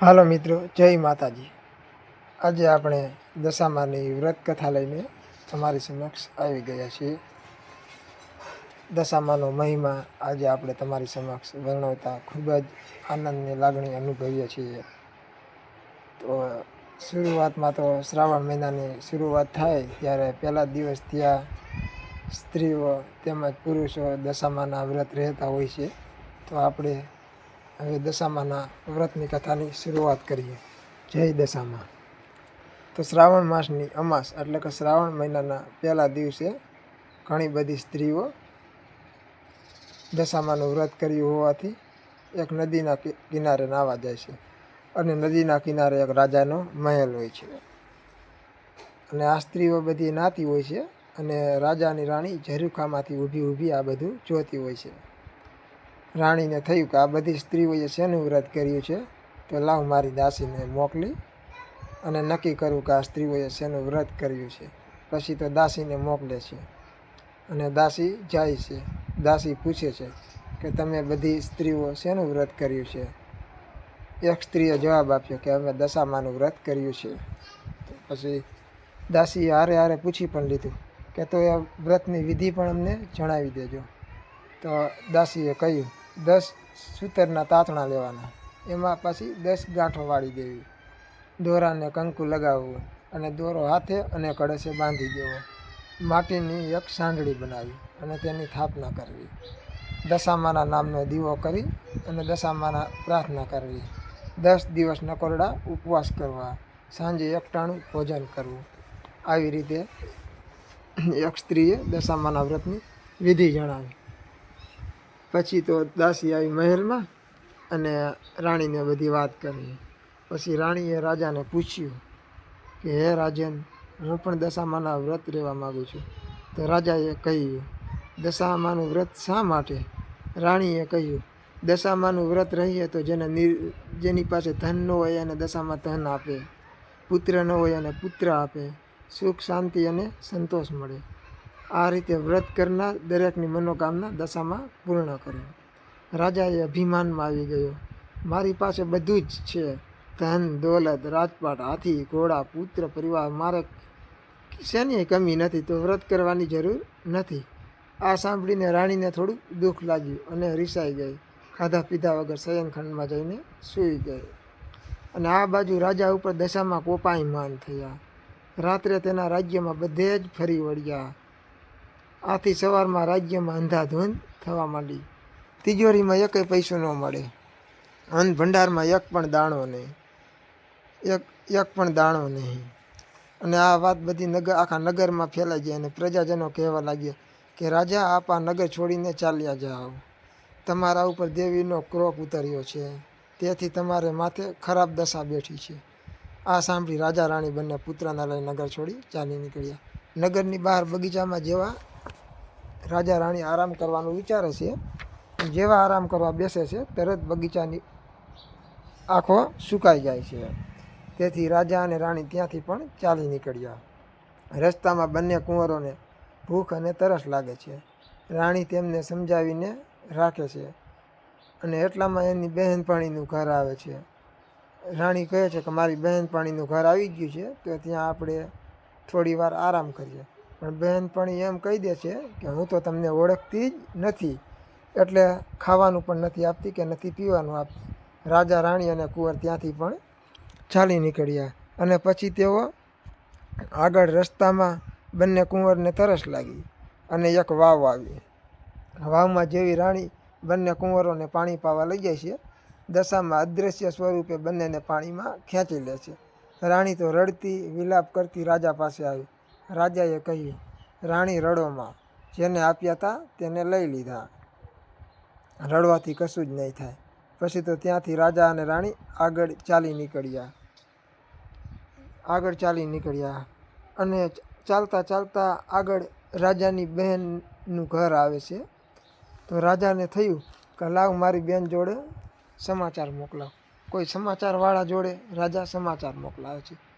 હાલો મિત્રો, જય માતાજી. આજે આપણે દશામાની વ્રત કથા લઈને તમારી સમક્ષ આવી ગયા છીએ. દશામાનો મહિમા આજે આપણે તમારી સમક્ષ વર્ણવતા ખૂબ જ આનંદની લાગણી અનુભવીએ છીએ. તો શરૂઆતમાં તો શ્રાવણ મહિનાની શરૂઆત થાય ત્યારે પહેલા દિવસ ત્યાં સ્ત્રીઓ તેમજ પુરુષો દશામાના વ્રત રહેતા હોય છે. તો આપણે હવે દશામાના વ્રતની કથાની શરૂઆત કરીએ. જય દશામાં. તો શ્રાવણ માસની અમાસ, એટલે કે શ્રાવણ મહિનાના પહેલા દિવસે ઘણી બધી સ્ત્રીઓ દશામાનું વ્રત કર્યું હોવાથી એક નદીના કિનારે નાવા જાય છે. અને નદીના કિનારે એક રાજાનો મહેલ હોય છે. અને આ સ્ત્રીઓ બધી નાતી હોય છે અને રાજાની રાણી ઝરૂખામાંથી ઊભી ઊભી આ બધું જોતી હોય છે. રાણીને થયું કે આ બધી સ્ત્રીઓએ શેનું વ્રત કર્યું છે, તો લાવ મારી દાસીને મોકલી અને નક્કી કરું કે આ સ્ત્રીઓએ શેનું વ્રત કર્યું છે. પછી તો દાસીને મોકલે છે અને દાસી જાય છે. દાસી પૂછે છે કે તમે બધી સ્ત્રીઓ શેનું વ્રત કર્યું છે? એક સ્ત્રીએ જવાબ આપ્યો કે અમે દશામાનું વ્રત કર્યું છે. પછી દાસીએ હારે હારે પૂછી પણ લીધું કે તો એ વ્રતની વિધિ પણ અમને જણાવી દેજો. તો દાસીએ કહ્યું દસ સૂતરના તાતણા લેવાના. એમાં પછી દસ ગાંઠો વાળી દેવી. દોરાને કંકુ લગાવવું અને દોરો હાથે અને કળશે બાંધી દેવો. માટીની એક સાંડળી બનાવી અને તેની સ્થાપના કરવી. દશામાના નામનો દીવો કરી અને દશામાના પ્રાર્થના કરવી. દસ દિવસ નકોરડા ઉપવાસ કરવા. સાંજે એકટાણું ભોજન કરવું. આવી રીતે એક સ્ત્રીએ દશામાના વ્રતની વિધિ જણાવી. પછી તો દાસી આવી મહેલમાં અને રાણીને બધી વાત કરી. પછી રાણીએ રાજાને પૂછ્યું કે, હે રાજન, હું પણ દશામાના વ્રત રહેવા માગું છું. તો રાજાએ કહ્યું, દશામાનું વ્રત શા માટે? રાણીએ કહ્યું, દશામાનું વ્રત રહીએ તો જેને નિર, જેની પાસે ધન ન હોય એને દશામાં ધન આપે, પુત્ર ન હોય એને પુત્ર આપે, સુખ, શાંતિ અને સંતોષ મળે. આ રીતે વ્રત કરનાર દરેકની મનોકામના દશામાં પૂર્ણ કરે રાજાએ અભિમાનમાં આવી ગયો. મારી પાસે બધું જ છે. ધન, દોલત, રાજપાટ, હાથી, ઘોડા, પુત્ર, પરિવાર, મારે શેની કમી નથી? તો વ્રત કરવાની જરૂર નથી. આ સાંભળીને રાણીને થોડું દુઃખ લાગ્યું અને રિસાઈ ગઈ. ખાધા પીધા વગર શયનખંડમાં જઈને સૂઈ ગઈ. અને આ બાજુ રાજા ઉપર દશામાં કોપાયમાન થયા. રાત્રે તેના રાજ્યમાં બધે જ ફરી વળ્યા. આથી સવારમાં રાજ્યમાં અંધાધૂંધ થવા માંડી. તિજોરીમાં એકય પૈસો ન મળે. અન્ન ભંડારમાં એક પણ દાણો નહીં. એક એક પણ દાણો નહીં. અને આ વાત બધી નગર આખા નગરમાં ફેલાઈ ગઈ અને પ્રજાજનો કહેવા લાગ્યા કે, રાજા, આપ નગર છોડીને ચાલ્યા જાઓ. તમારા ઉપર દેવીનો ક્રોપ ઉતર્યો છે. તેથી તમારે માથે ખરાબ દશા બેઠી છે. આ સાંભળી રાજા રાણી બંને પુત્રના લઈ નગર છોડી ચાલી નીકળ્યા. નગરની બહાર બગીચામાં જેવા રાજા રાણી આરામ કરવાનું વિચારે છે. જેવા આરામ કરવા બેસે છે, તરત બગીચાની આંખો સુકાઈ જાય છે. તેથી રાજા અને રાણી ત્યાંથી પણ ચાલી નીકળ્યા. રસ્તામાં બંને કુંવરોને ભૂખ અને તરસ લાગે છે. રાણી તેમને સમજાવીને રાખે છે અને એટલામાં એની બહેનપણીનું ઘર આવે છે. રાણી કહે છે કે મારી બહેનપણીનું ઘર આવી ગયું છે, તો ત્યાં આપણે થોડી વાર આરામ કરીએ. પણ બહેનપણી એમ કહી દે છે કે હું તો તમને ઓળખતી જ નથી, એટલે ખાવાનું પણ નથી આપતી કે નથી પીવાનું આપતી. રાજા, રાણી અને કુંવર ત્યાંથી પણ ચાલી નીકળ્યા અને પછી તેઓ આગળ રસ્તામાં બંને કુંવરને તરસ લાગી અને એક વાવ આવી. વાવમાં જેવી રાણી બંને કુંવરોને પાણી પાવા લઈ જાય છે, દશામાં અદૃશ્ય સ્વરૂપે બંનેને પાણીમાં ખેંચી લે છે. રાણી તો રડતી વિલાપ કરતી રાજા પાસે આવી. રાજાએ કહ્યું, રાણી રડોમાં જેને આપ્યા હતા તેને લઈ લીધા. રડવાથી કશું જ નહીં થાય. પછી તો ત્યાંથી રાજા અને રાણી આગળ ચાલી નીકળ્યા. આગળ ચાલી નીકળ્યા અને ચાલતા ચાલતા આગળ રાજાની બહેનનું ઘર આવે છે. તો રાજાને થયું કે, લાવ મારી બહેન જોડે સમાચાર મોકલાવ. કોઈ સમાચારવાળા જોડે રાજા સમાચાર મોકલાવે છે.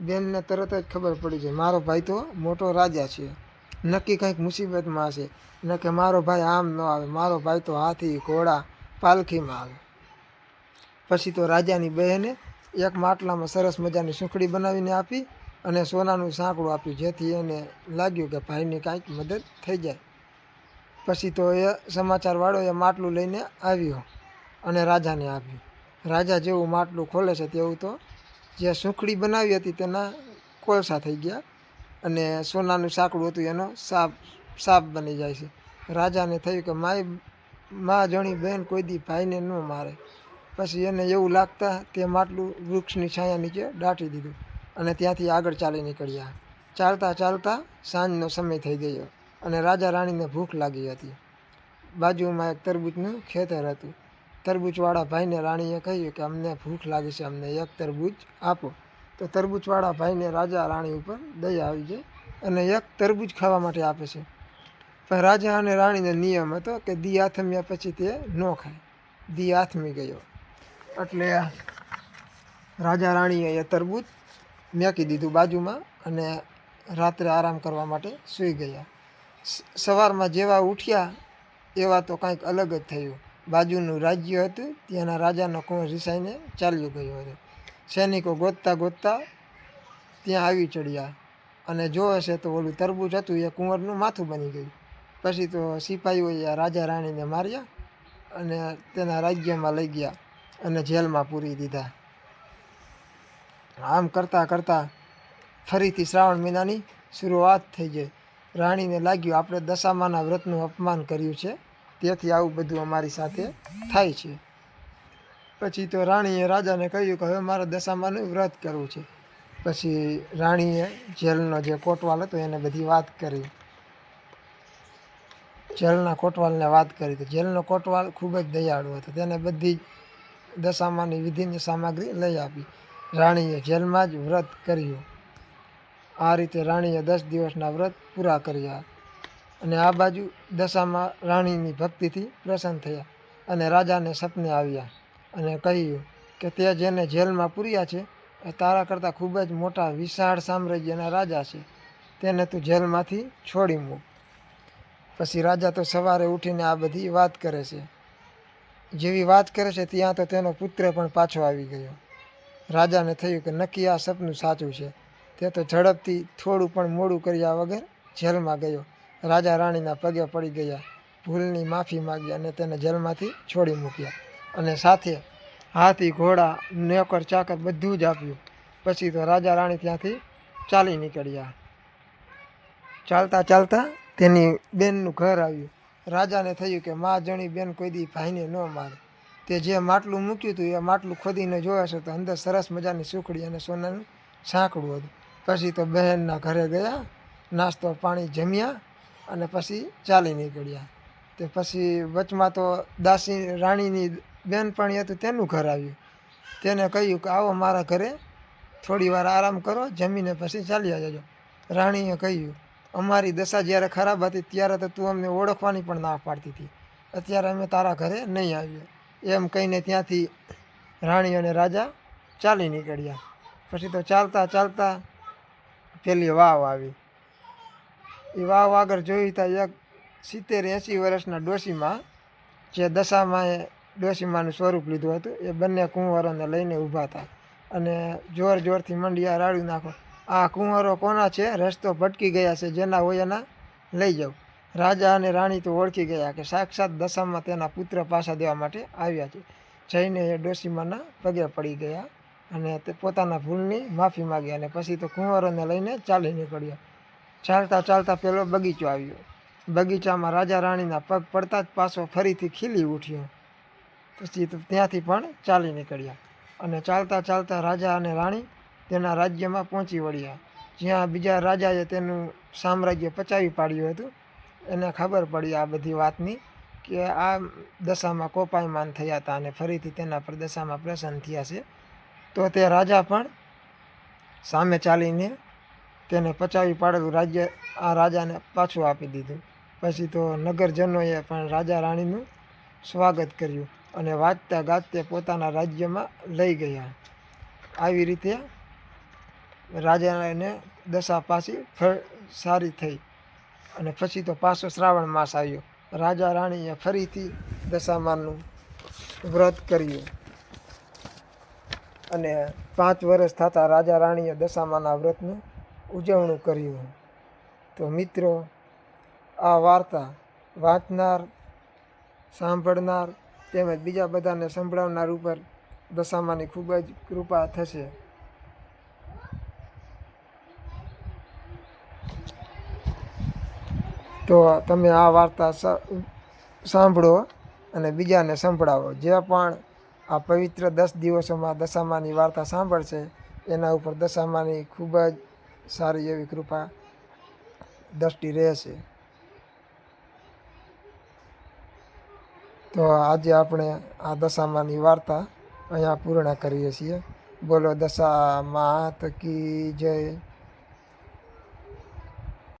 બેનને તરત જ ખબર પડી જાય, મારો ભાઈ તો મોટો રાજા છે. નક્કી કંઈક મુસીબતમાં હશે. ન કે મારો ભાઈ આમ ન આવે, મારો ભાઈ તો હાથી, ઘોડા, પાલખીમાં આવે. પછી તો રાજાની બહેને એક માટલામાં સરસ મજાની સુખડી બનાવીને આપી અને સોનાનું સાંકડું આપ્યું, જેથી એને લાગ્યું કે ભાઈની કાંઈક મદદ થઈ જાય. પછી તો એ સમાચારવાળો એ માટલું લઈને આવ્યો અને રાજાને આપ્યું. રાજા જેવું માટલું ખોલે છે તેવું તો જે સુખડી બનાવી હતી તેના કોલસા થઈ ગયા અને સોનાનું સાંકડું હતું એનો સાપ સાપ બની જાય છે. રાજાને થયું કે માય મા જણી બહેન કોઈ દી ભાઈને ન મારે. પછી એને એવું લાગતા તે માટલું વૃક્ષની છાયા નીચે દાટી દીધું અને ત્યાંથી આગળ ચાલી નીકળ્યા. ચાલતા ચાલતા સાંજનો સમય થઈ ગયો અને રાજા રાણીને ભૂખ લાગી હતી. બાજુમાં એક તરબૂચનું ખેતર હતું. તરબૂચવાળા ભાઈને રાણીએ કહ્યું કે અમને ભૂખ લાગી છે, અમને એક તરબૂચ આપો. તો તરબૂચવાળા ભાઈને રાજા રાણી ઉપર દયા આવી જાય અને એક તરબૂચ ખાવા માટે આપે છે. પણ રાજા અને રાણીનો નિયમ હતો કે દી આથમ્યા પછી તે ન ખાય. દી આથમી ગયો. એટલે રાજા રાણીએ એ તરબૂચ મેકી દીધું બાજુમાં અને રાત્રે આરામ કરવા માટે સૂઈ ગયા. સવારમાં જેવા ઉઠ્યા એવા તો કાંઈક અલગ જ થયું. બાજુનું રાજ્ય હતું, ત્યાંના રાજાનો કુંવર રિસાઈને ચાલ્યો ગયો હતો. સૈનિકો ગોતતા ગોતતા ત્યાં આવી ચડ્યા અને જોવે છે તો ઓલું તરબૂચ હતું, એ કુંવરનું માથું બની ગયું. પછી તો સિપાહીઓએ રાજા રાણીને માર્યા અને તેના રાજ્યમાં લઈ ગયા અને જેલમાં પૂરી દીધા. આમ કરતાં કરતાં ફરીથી શ્રાવણ મહિનાની શરૂઆત થઈ ગઈ. રાણીને લાગ્યું, આપણે દશામાના વ્રતનું અપમાન કર્યું છે. તેથી આવું બધું અમારી સાથે થાય છે. પછી તો રાણીએ રાજાને કહ્યું કે હવે મારે દશામાનું વ્રત કરવું છે. પછી રાણીએ જેલનો જે કોટવાલ હતો એને બધી વાત કરી. જેલના કોટવાલને વાત કરી તો જેલનો કોટવાલ ખૂબ જ દયાળુ હતો. તેને બધી દશામાની વિધિની સામગ્રી લઈ આપી. રાણીએ જેલમાં જ વ્રત કર્યું. આ રીતે રાણીએ દસ દિવસના વ્રત પૂરા કર્યા. અને આ બાજુ દશામાં રાણીની ભક્તિથી પ્રસન્ન થયા અને રાજાને સપને આવ્યા અને કહ્યું કે તે જેને જેલમાં પૂર્યા છે, એ તારા કરતાં ખૂબ જ મોટા વિશાળ સામ્રાજ્યના રાજા છે. તેને તું જેલમાંથી છોડી મૂક. પછી રાજા તો સવારે ઉઠીને આ બધી વાત કરે છે. જેવી વાત કરે છે, ત્યાં તો તેનો પુત્ર પણ પાછો આવી ગયો. રાજાને થયું કે નક્કી આ સપનું સાચું છે. તે તો ઝડપથી થોડું પણ મોડું કર્યા વગર જેલમાં ગયો. રાજા રાણીના પગે પડી ગયા, ભૂલની માફી માગી અને તેને જેલમાંથી છોડી મૂક્યા અને સાથે હાથી, ઘોડા, નોકર, ચાકર બધું જ આપ્યું. પછી તો રાજા રાણી ત્યાંથી ચાલી નીકળ્યા. ચાલતા ચાલતા તેની બેનનું ઘર આવ્યું. રાજાને થયું કે મા જણી બેન કોઈ દી ભાઈને ન મારે. તે જે માટલું મૂક્યું હતું એ માટલું ખોદીને જોયા છે તો અંદર સરસ મજાની સુખડી અને સોનાનું સાંકડું હતું. પછી તો બહેનના ઘરે ગયા, નાસ્તો પાણી જમ્યા અને પછી ચાલી નીકળ્યા. તે પછી વચમાં તો દાસી રાણીની બેનપણી હતું તેનું ઘર આવ્યું. તેને કહ્યું કે આવો મારા ઘરે થોડી વાર આરામ કરો, જમીને પછી ચાલ્યા જજો. રાણીએ કહ્યું, અમારી દશા જ્યારે ખરાબ હતી ત્યારે તો તું અમને ઓળખવાની પણ ના પાડતી હતી. અત્યારે અમે તારા ઘરે નહીં આવીએ એમ કહીને ત્યાંથી રાણી અને રાજા ચાલી નીકળ્યા. પછી તો ચાલતા ચાલતા પેલી વાવ આવી. એ વાવ આગળ જોયું ત્યાં એક સિત્તેર એંસી વર્ષના ડોશીમાં, જે દશામાં એ ડોશીમાનું સ્વરૂપ લીધું હતું, એ બંને કુંવરોને લઈને ઊભા હતા. અને જોર જોરથી મંડિયા રાડ્યું નાખો. આ કુંવરો કોના છે? રસ્તો ભટકી ગયા છે, જેના હોય એના લઈ જાઓ. રાજા અને રાણી તો ઓળખી ગયા કે સાક્ષાત દશામાં તેના પુત્ર પાછા દેવા માટે આવ્યા છે. જઈને એ ડોશીમાના પગે પડી ગયા અને તે પોતાના ભૂલની માફી માગી અને પછી તો કુંવરોને લઈને ચાલી નીકળ્યો. ચાલતા ચાલતા પેલો બગીચો આવ્યો. બગીચામાં રાજા રાણીના પગ પડતા જ પાછો ફરીથી ખીલી ઉઠ્યો. પછી ત્યાંથી પણ ચાલી નીકળ્યા અને ચાલતા ચાલતા રાજા અને રાણી તેના રાજ્યમાં પહોંચી વળ્યા. જ્યાં બીજા રાજાએ તેનું સામ્રાજ્ય પચાવી પાડ્યું હતું. એને ખબર પડી આ બધી વાતની કે આ દશામાં કોપાયમાન થયા હતા અને ફરીથી તેના પર દશામાં પ્રસન્ન થયા છે. તો તે રાજા પણ સામે ચાલીને તેને પચાવી પાડેલું રાજ્ય આ રાજાને પાછું આપી દીધું. પછી તો નગરજનોએ પણ રાજા રાણીનું સ્વાગત કર્યું અને વાંચતા ગાજતે પોતાના રાજ્યમાં લઈ ગયા. આવી રીતે રાજાને દશા પાછી સારી થઈ અને પછી તો પાછો શ્રાવણ માસ આવ્યો. રાજા રાણીએ ફરીથી દશામાનું વ્રત કર્યું અને પાંચ વર્ષ થતાં રાજા રાણીએ દશામાના વ્રતનું ઉજવણું કર્યું. તો મિત્રો, આ વાર્તા વાંચનાર, સાંભળનાર તેમજ બીજા બધાને સંભળાવનાર ઉપર દશામાની ખૂબ જ કૃપા થશે. તો તમે આ વાર્તા સાંભળો અને બીજાને સંભળાવો. જે પણ આ પવિત્ર દસ દિવસોમાં દશામાની વાર્તા સાંભળશે, એના ઉપર દશામાની ખૂબ જ સારી એવી કૃપા દ્રષ્ટિ રહેશે. તો આજે આપણે આ દશામાની વાર્તા અહીંયા પૂર્ણ કરીએ છીએ. બોલો દશા માત કી જય.